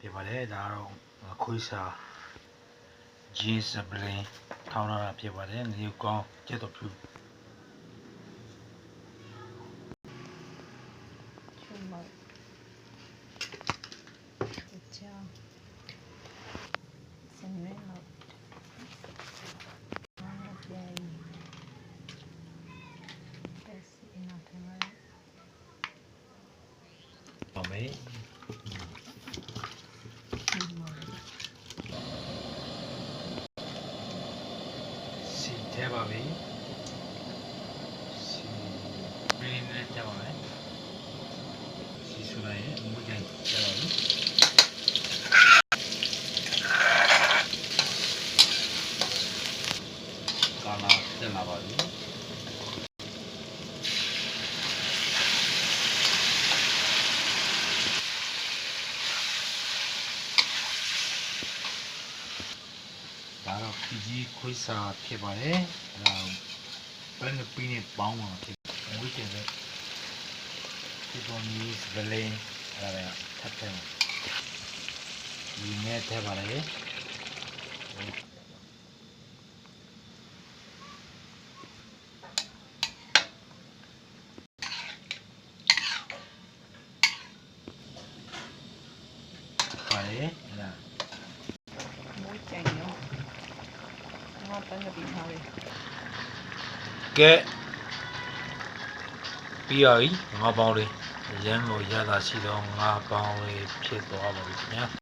ဖြစ်ပါတယ်ဒါကတော့ခွေးစာဂျင်းစပလင်ထောင်းလာတာဖြစ်ပါတယ်ငရုတ်ကောင်းကျက်တော်ဖြူ出门， ထဲပါပြီစီဘင်းနဲ့ကြပါမယ်စီဆူလိုက်ရင်အမှုကြိုင်ကြပါပြီကာလာတက်လာပါပြီ ဒါတော့ PG ခွေးစာဖြစ်ပါတယ်အဲဒါဘယ်နဲ့ပြီးနေပေါင်းမှာဖြစ်ဝိကျင်တဲ့ဒီပေါ်နီးဗလင်းအဲဒါကထပ်တယ်ဒီနဲ့ထည့်ပါလေပါလေအဲ တန်းကတိထားတယ်ကဲပြီးပါပြီငါးပေါင်းလေးရန်ကိုရတာရှိတော့ငါးပေါင်းလေးဖြစ်သွားပါပြီခင်ဗျာ